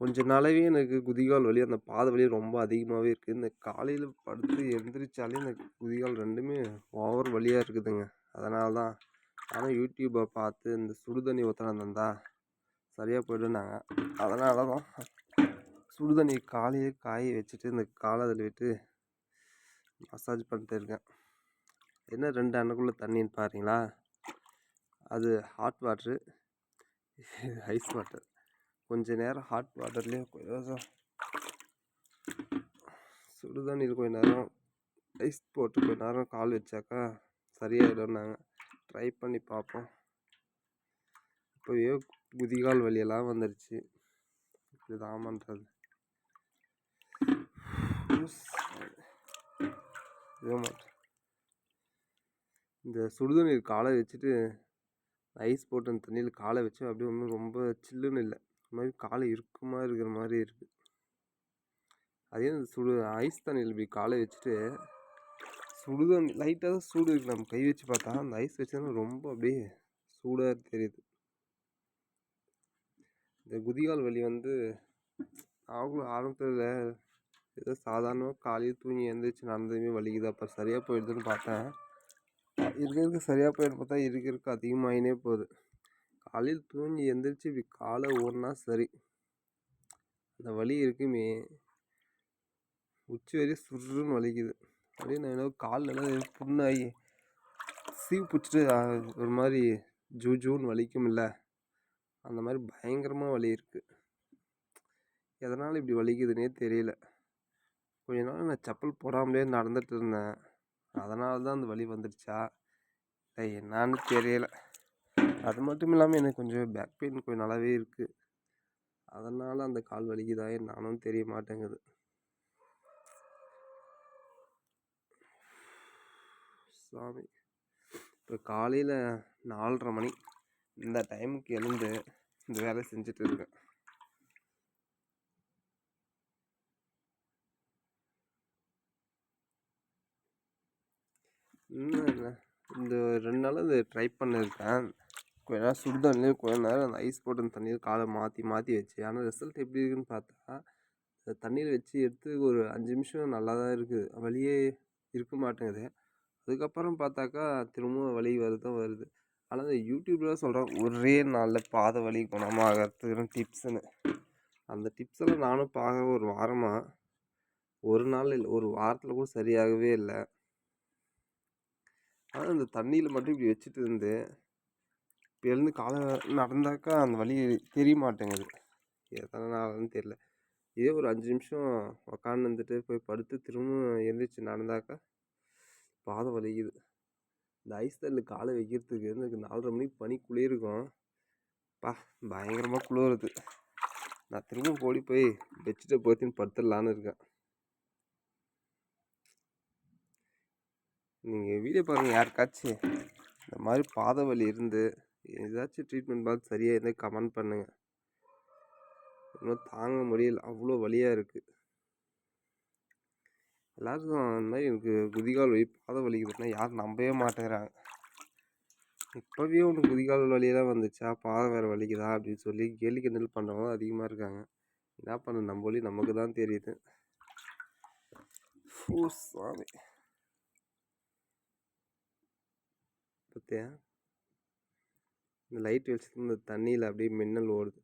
கொஞ்ச நாளாவே எனக்கு குதிகால் வலி அந்த பாத வலி ரொம்ப அதிகமாகவே இருக்குது இந்த காலையில் படுத்து எழுந்திரிச்சாலே இந்த குதிகால் ரெண்டுமே ஓவர் வலியாக இருக்குதுங்க. அதனால தான் ஆனால் யூடியூப்பை பார்த்து இந்த சுடுதண்ணி ஊற்றினா தந்தா சரியாக போய்டுனாங்க அதனால தான் சுடுதண்ணி காலையே காய வச்சுட்டு இந்த காலை அதில் விட்டு மசாஜ் பண்ணிட்டு இருக்கேன். என்ன ரெண்டு அண்ணுக்குள்ளே தண்ணின்னு பாருங்களா? அது ஹாட் வாட்ரு ஐஸ் வாட்டர் கொஞ்ச நேரம் ஹாட் வாட்டர்லேயே கொஞ்சம் சுடுதண்ணியில் கொஞ்ச நேரம். ஐஸ் போட்டு கொஞ்ச நேரம் கால் வச்சாக்கா சரியாயிடும்னாங்க. ட்ரை பண்ணி பார்ப்போம். இப்போவே குதிகால் வழியெல்லாம் வந்துடுச்சு இதுதான் பண்ணுறது இந்த சுடுதண்ணீர் காலை வச்சுட்டு ஐஸ் போட்டு அந்த தண்ணியில் காலை வச்சு அப்படியே ஒன்றும் ரொம்ப சில்லுன்னு இல்லை. ஒரு மாதிரி காலை இறுக்கமாக இருக்கிற மாதிரி இருக்குது அதே இந்த சுடு ஐஸ் தண்ணியில் இப்படி காலை வச்சுட்டு சுடுதண்ணி லைட்டாக தான் சூடு இருக்குது நம்ம கை வச்சு பார்த்தா அந்த ஐஸ் வச்சதுன்னா ரொம்ப அப்படியே சூடாக தெரியுது. இந்த குதிகால் வலி வந்து அவங்களும் ஆரம்பத்தில் ஏதோ சாதாரணமாக காலையில் தூங்கி எழுந்திரிச்சு நடந்ததுமே வலிக்குது. அப்புறம் சரியாக போயிடுதுன்னு பார்த்தேன். இருக்க இருக்க சரியாக போயிடும் பார்த்தா இருக்க இருக்க. அதிகமாகினே போகுது. காலையில் தூங்கி எந்திரிச்சு இப்படி காலை ஓடினா சரி. அந்த வலி இருக்குமே. உச்சி வரையும் சுருன்னு வலிக்குது. அப்படியே நான் ஏதோ காலில் புண்ணாகி சீவு பிடிச்சிட்டு ஒரு மாதிரி ஜூ ஜூன்னு வலிக்கும்ல. அந்த மாதிரி பயங்கரமாக வலி இருக்குது எதனால் இப்படி வலிக்குதுன்னே தெரியல. கொஞ்ச நாள் நான் செப்பல் போடாமலே நடந்துகிட்டு இருந்தேன். அதனால தான் அந்த வலி வந்துடுச்சா இல்லை என்னான்னு தெரியலை. அது மட்டும் இல்லாமல் எனக்கு கொஞ்சம் பேக் பெயின் கொஞ்சம் நல்லாவே இருக்குது அதனால் அந்த கால் வலிக்குதா நானும் தெரிய மாட்டேங்குது. சாமி இப்போ காலையில் நாலரை மணி இந்த டைமுக்கு எழுந்து இந்த வேலை செஞ்சுட்டு இருக்கேன். இன்னும் என்ன இந்த ரெண்டு நாளாக இந்த ட்ரை பண்ணியிருக்கேன் கொஞ்ச நேரம் சுடு தண்ணி கொஞ்ச நேரம் அந்த ஐஸ் போட்டு அந்த தண்ணியில் காலை மாற்றி மாற்றி வச்சு. ஆனால் ரிசல்ட் எப்படி இருக்குன்னு பார்த்தா அந்த தண்ணியில் வச்சு எடுத்து ஒரு அஞ்சு நிமிஷம் நல்லா தான் இருக்குது. வழியே இருக்க மாட்டேங்குது. அதுக்கப்புறம் பார்த்தாக்கா திரும்பவும் வலி வருது வருது. ஆனால் இந்த யூடியூப்பில் சொல்கிறேன் ஒரே நாளில் பாத வலி குணமாகறதுக்கு டிப்ஸுன்னு அந்த டிப்ஸெல்லாம் நானும் பார்க்குற ஒரு வாரமாக ஒரு நாள் இல்லை ஒரு வாரத்தில் கூட சரியாகவே இல்லை. ஆனால் இந்த தண்ணியில் மட்டும் இப்படி வச்சுட்டு இருந்து இப்போ எழுந்து காலை நடந்தாக்கா அந்த வழி தெரிய மாட்டேங்குது எதனாலன்னு தெரியல இதே ஒரு அஞ்சு நிமிஷம் உக்காந்து போய் படுத்து திரும்பவும் எழுந்திரிச்சு நடந்தாக்கா பாதை வலிக்குது. இந்த ஐஸ் தண்ணியில் காலை வைக்கிறதுக்கு எனக்கு நாலரை மணிக்கு பனி குளிருக்கும் பா பயங்கரமாக குளிருது. நான் திரும்ப ஓடி போய் பெட்ஷீட்டை போத்தின்னு படுத்துடலான்னு இருக்கேன். நீங்கள் வீடியோ பாருங்கள் யாருக்காச்சும். இந்த மாதிரி பாதை வலி இருந்து ஏதாச்சும் ட்ரீட்மெண்ட் பார்த்து சரியாக இருந்தால் கமெண்ட் பண்ணுங்கள் இன்னும் தாங்க முடியல. அவ்வளோ வலியாக இருக்குது எல்லாருக்கும் அந்த மாதிரி எனக்கு குதிகால் வலி பாத வலிக்குதுன்னா யாரும் நம்பவே மாட்டேங்கிறாங்க. இப்போவே ஒன்று குதிகால் வலியெல்லாம் வந்துச்சா? பாதம் வேறு வலிக்குதா? அப்படின்னு சொல்லி கேலி கிண்டல் பண்ணுறவங்க அதிகமாக இருக்காங்க. என்ன பண்ண நம்ம வழி நமக்கு தான் தெரியுது. ஓ சாமி. பார்த்தியா இந்த லைட் வெளிச்சத்தில் இந்த தண்ணியில் அப்படியே மின்னல் ஓடுது.